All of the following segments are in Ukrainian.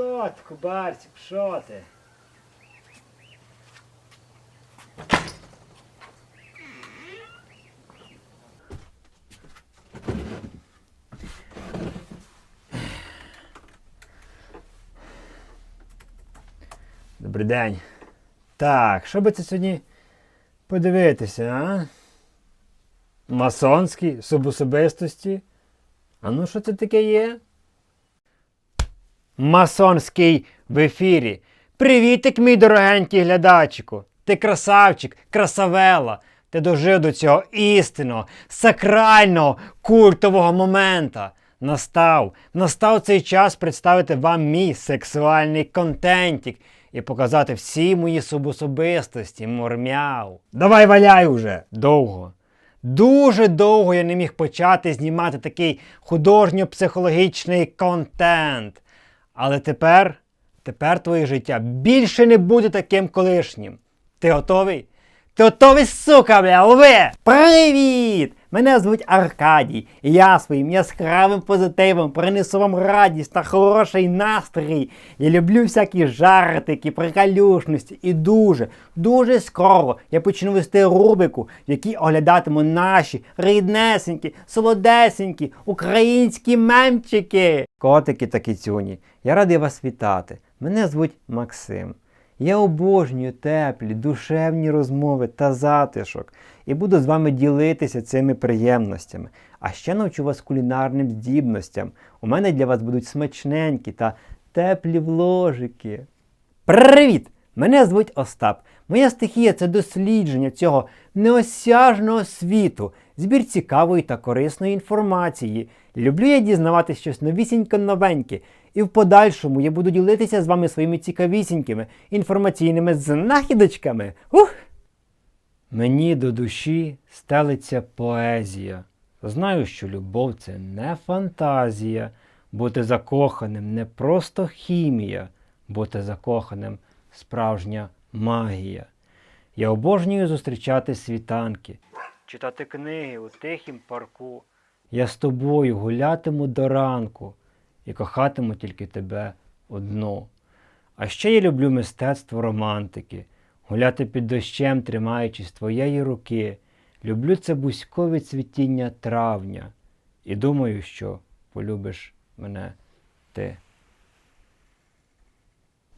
Котку, Барсик, що ти? Добрий день. Так, що би це сьогодні подивитися, а? Масонські субособистості? А ну що це таке є? Масонський в ефірі. Привітик, мій дорогенький глядачику. Ти красавчик, красавела. Ти дожив до цього істинного, сакрального, культового момента. Настав, настав цей час представити вам мій сексуальний контентик і показати всі мої субособистості, мурмяу. Давай валяй уже! Довго. Дуже довго я не міг почати знімати такий художньо-психологічний контент. Але тепер, тепер твоє життя більше не буде таким колишнім. Ти готовий? Ти готовий, сука, бля, лови! Привіт! Мене звуть Аркадій, і я своїм яскравим позитивом принесу вам радість та хороший настрій. Я люблю всякі жартики, приколюшності і дуже, дуже скоро я почну вести рубрику, в якій оглядатиму наші ріднесенькі, солодесенькі, українські мемчики. Котики та кіцюні, я радий вас вітати. Мене звуть Максим. Я обожнюю теплі, душевні розмови та затишок і буду з вами ділитися цими приємностями. А ще навчу вас кулінарним здібностям. У мене для вас будуть смачненькі та теплі вложики. Привіт! Мене звуть Остап. Моя стихія це дослідження цього неосяжного світу, збір цікавої та корисної інформації. Люблю я дізнавати щось новісінько новеньке, і в подальшому я буду ділитися з вами своїми цікавісінькими інформаційними знахідочками. Ух! Мені до душі стелиться поезія. Знаю, що любов це не фантазія, бути закоханим не просто хімія, бути закоханим справжня магія. Я обожнюю зустрічати світанки, читати книги у тихім парку. Я з тобою гулятиму до ранку і кохатиму тільки тебе одну. А ще я люблю мистецтво романтики, гуляти під дощем, тримаючись твоєї руки. Люблю це бузькове цвітіння травня. І думаю, що полюбиш мене ти.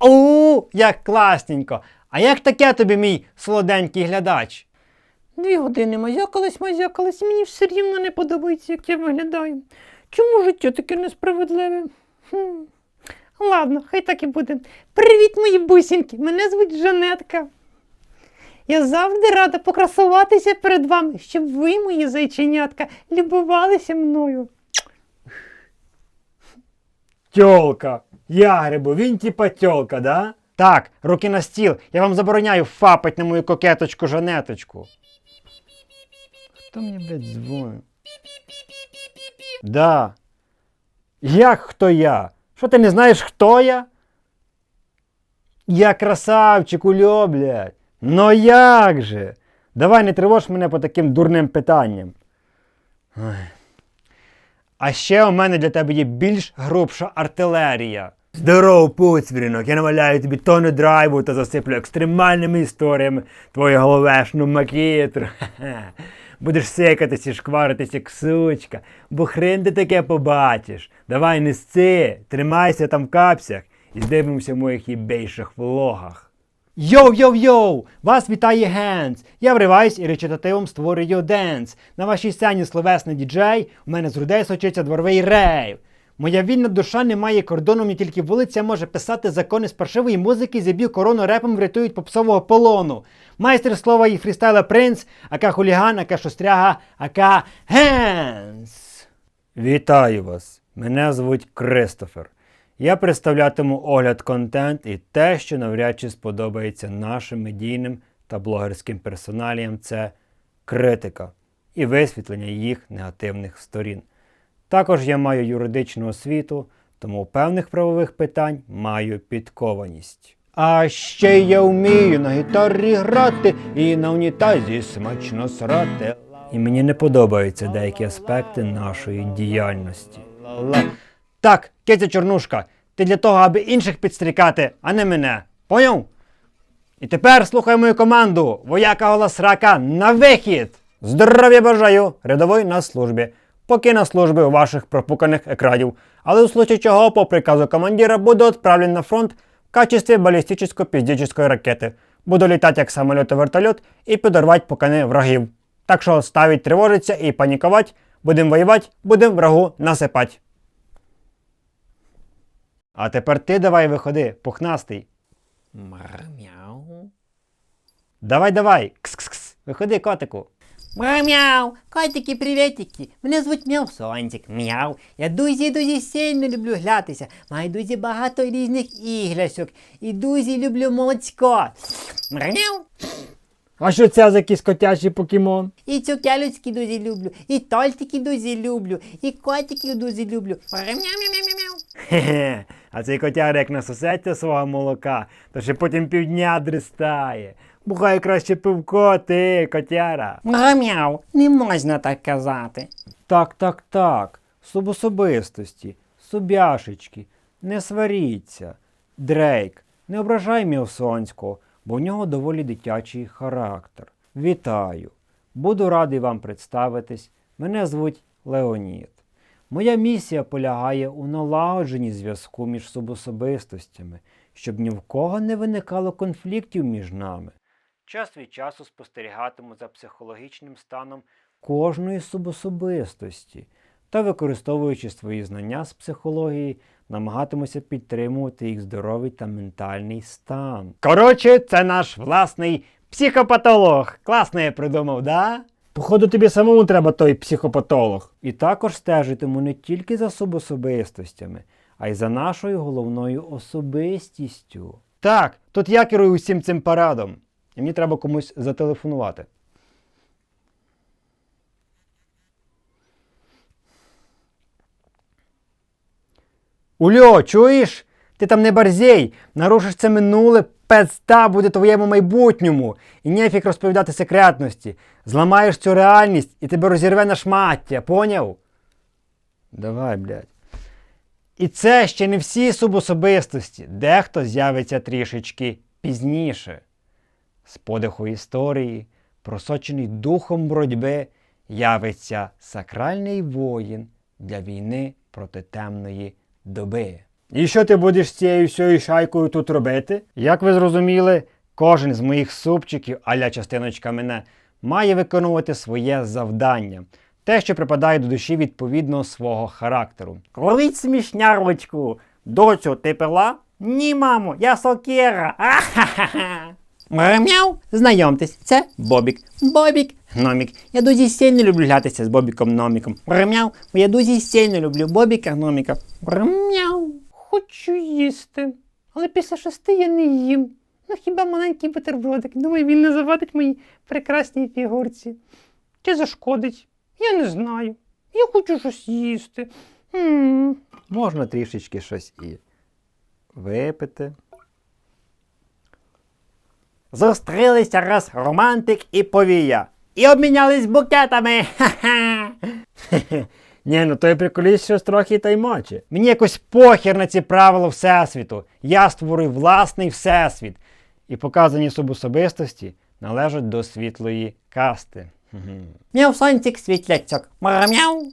О, як класненько! А як таке тобі, мій солоденький глядач? Дві години мазякалась, мазякалась, мені все рівно не подобається, як я виглядаю. Чому життя таке несправедливе? Хм. Ладно, хай так і буде. Привіт, мої бусінки! Мене звуть Жанетка. Я завжди рада покрасуватися перед вами, щоб ви, мої зайченятка, любувалися мною. Тьолка. Я грибу, він типа тьолка, да? Так, руки на стіл. Я вам забороняю фапать на мою кокеточку Жанеточку. Хто мені, блядь, дзвонить? Да. Як хто я? Що ти не знаєш, хто я? Я красавчик, ульо, блядь. Ну як же? Давай не тривож мене по таким дурним питанням. Ой. А ще у мене для тебе є більш грубша артилерія. Здоров, поцвірінок, я наваляю тобі тони драйву та засиплю екстремальними історіями твою головешну макітру. Будеш сикатись і шкваритись, як сучка, бо хрен ти таке побачиш. Давай не сці, тримайся там в капсях і здивимося в моїх ібейших влогах. Йоу-йоу-йоу! Вас вітає Генц! Я вриваюсь і речитативом створюю денс. На вашій сцені словесний діджей, у мене з грудей сочиться дворовий рейв. Моя вільна душа не має кордону, мені тільки вулиця може писати закони з паршивої музики, зіб'ю корону репом врятують попсового полону. Майстер слова і фрістайла принц, ака хуліган, ака шостряга, ака Генс. Вітаю вас! Мене звуть Кристофер. Я представлятиму огляд контент і те, що навряд чи сподобається нашим медійним та блогерським персоналіям, це критика і висвітлення їх негативних сторін. Також я маю юридичну освіту, тому певних правових питань маю підкованість. А ще я вмію на гітарі грати і на унітазі смачно срати. І мені не подобаються деякі аспекти нашої діяльності. Так, Киця Чорнушка, Ти для того, аби інших підстрікати, а не мене. Поняв? І тепер слухай мою команду. Вояка голос рака на вихід! Здоров'я бажаю! Рядовий на службі. Поки на службі у ваших пропуканих екранів. Але у случае чого по приказу командира буду відправлен на фронт в качестве балістично-піздічної ракети. Буду літати як самоліт і вертольот і підорвати покани врагів. Так що ставить тривожиться і панікувати. Будемо воювати, будемо врагу насипати. А тепер ти давай виходи, пухнастий. Мяу. Давай, давай. Кс-кс-кс. Виходи, котику. Мяу, котики, приветики. Мене звуть Мяу Сонцик. Мяу. Я дуже дуже сильно люблю гратися. Маю дуже багато різних іграшок. І дуже люблю молочко. Мяу. А що це за якийсь котячий покемон? І цукерочки дуже люблю, і тортики дуже люблю, і котиків дуже люблю. Мяу-мяу-мяу-мяу. Хе-хе. А цей котяр як насосеться свого молока, то ще потім півдня дристає. Бухай краще пивко, ти, котяра. Мяу, не можна так казати. Так, так, так. Субособистості, субяшечки, не сваріться. Дрейк, не ображай Мілсонського, бо в нього доволі дитячий характер. Вітаю. Буду радий вам представитись. Мене звуть Леонід. Моя місія полягає у налагодженні зв'язку між субособистостями, щоб ні в кого не виникало конфліктів між нами. Час від часу спостерігатиму за психологічним станом кожної субособистості та, використовуючи свої знання з психології, намагатимуся підтримувати їх здоровий та ментальний стан. Коротше, це наш власний психопатолог. Класно я придумав, да? Походу, тобі самому треба той психопатолог. І також стежитиму не тільки за субособистостями, а й за нашою головною особистістю. Так, тут я керую усім цим парадом. І мені треба комусь зателефонувати. Ульо, чуєш? Ти там не барзей, нарушиш це минуле, пецта буде твоєму майбутньому. І нефік розповідати секретності. Зламаєш цю реальність і тебе розірве на шмаття, поняв? Давай, блядь. І це ще не всі субособистості. Дехто з'явиться трішечки пізніше. З подиху історії, просочений духом боротьби, явиться сакральний воїн для війни проти темної доби. І що ти будеш з цією всією шайкою тут робити? Як ви зрозуміли, кожен з моїх супчиків, аля частиночка мене, має виконувати своє завдання. Те, що припадає до душі відповідно свого характеру. Ловіть смішнярочку. Доцю, ти пила? Ні, мамо, я сокера. Мяу, знайомтесь, це Бобік. Бобік, гномік. Я дуже сильно люблю гратися з Бобіком Номіком. Мяу, я дуже сильно люблю Бобіка гноміка. Мяу. Хочу їсти, але після шести я не їм. Ну хіба маленький бутербродик. Думаю, він не завадить моїй прекрасній фігурці. Чи зашкодить? Я не знаю. Я хочу щось їсти. м Можна трішечки щось і випити. Зустрілися раз романтик і повія. І обмінялись букетами. Ха-ха. Ні, ну той приколіст щось трохи та й моче. Мені якось похер на ці правила Всесвіту. Я створив власний всесвіт. І показані субособистості належать до світлої касти. Мяу сонцик світляцьок. Мяу.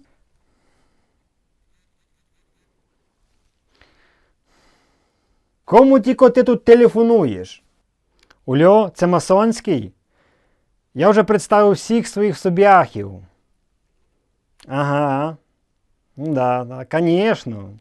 Кому тільки ти тут телефонуєш? Ульо, це масонський? Я вже представив всіх своїх собяхів. Ага. Ну да, да, конечно.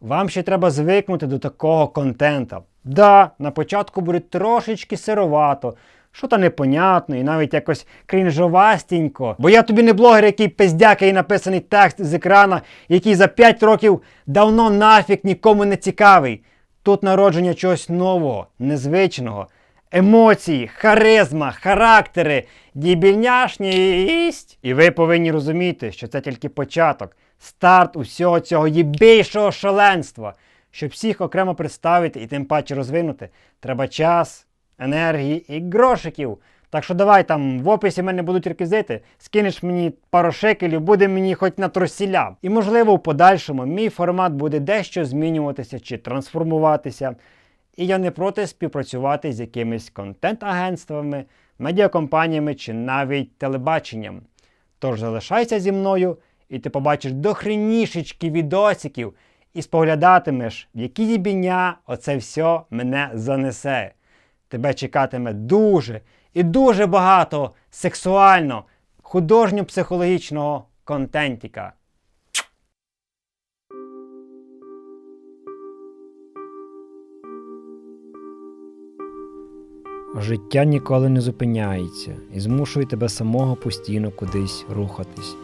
Вам ще треба звикнути до такого контента. Да, на початку буде трошечки сировато, що то непонятно і навіть якось крінжовастенько. Бо я тобі не блогер, який пиздякає написаний текст з екрана, який за 5 років давно нафіг нікому не цікавий. Тут народження чогось нового, незвичного. Емоції, харизма, характери, дібільняшність. І ви повинні розуміти, що це тільки початок, старт усього цього їбейшого шаленства. Щоб всіх окремо представити і тим паче розвинути, треба час, енергії і грошиків. Так що давай там в описі мене будуть реквізити, скинеш мені пару шекелів, буде мені хоч на тросіля. І можливо в подальшому мій формат буде дещо змінюватися чи трансформуватися. І я не проти співпрацювати з якимись контент-агентствами, медіакомпаніями чи навіть телебаченням. Тож залишайся зі мною, і ти побачиш дохренішечки відосиків і споглядатимеш, в які їбіння оце все мене занесе. Тебе чекатиме дуже і дуже багато сексуально, художньо-психологічного контентіка. Життя ніколи не зупиняється і змушує тебе самого постійно кудись рухатись.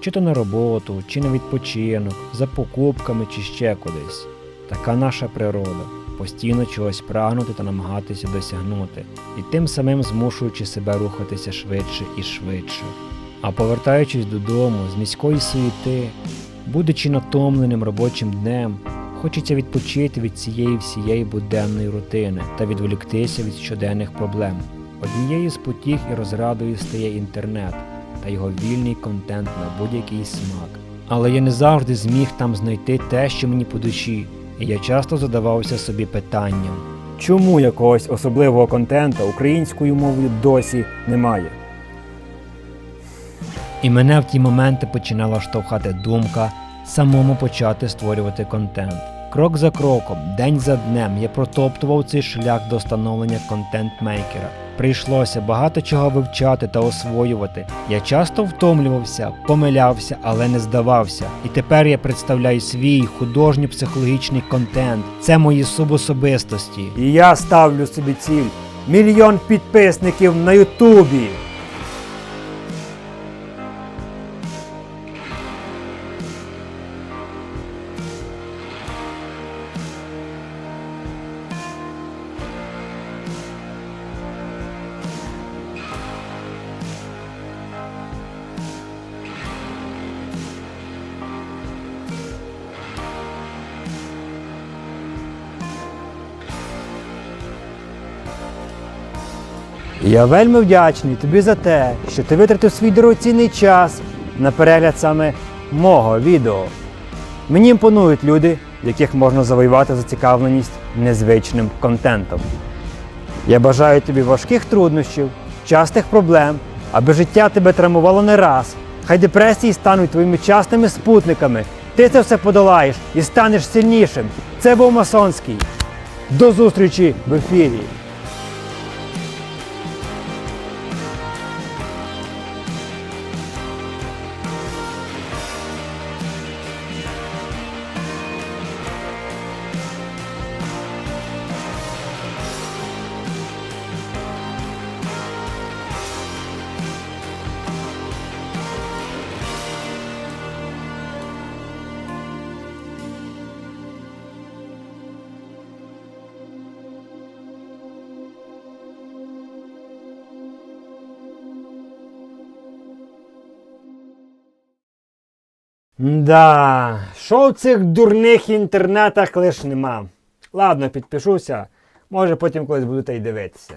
Чи то на роботу, чи на відпочинок, за покупками, чи ще кудись. Така наша природа постійно чогось прагнути та намагатися досягнути, і тим самим змушуючи себе рухатися швидше і швидше. А повертаючись додому з міської суєти, будучи натомленим робочим днем, хочеться відпочити від цієї всієї буденної рутини та відволіктися від щоденних проблем. Однією з потіг і розрадою стає інтернет та його вільний контент на будь-який смак. Але я не завжди зміг там знайти те, що мені по душі, і я часто задавався собі питанням, чому якогось особливого контента українською мовою досі немає? І мене в ті моменти починала штовхати думка самому почати створювати контент. Крок за кроком, день за днем я протоптував цей шлях до становлення контент-мейкера. Прийшлося багато чого вивчати та освоювати. Я часто втомлювався, помилявся, але не здавався. І тепер я представляю свій художньо-психологічний контент. Це мої субособистості. І я ставлю собі ціль мільйон підписників на Ютубі. Я вельми вдячний тобі за те, що ти витратив свій дорогоцінний час на перегляд саме мого відео. Мені імпонують люди, яких можна завоювати зацікавленість незвичним контентом. Я бажаю тобі важких труднощів, частих проблем, аби життя тебе травмувало не раз. Хай депресії стануть твоїми частими спутниками. Ти це все подолаєш і станеш сильнішим. Це був масонський. До зустрічі в ефірі. Да, що в цих дурних інтернетах лиш нема. Ладно, підпишуся. Може потім колись будете й дивитися.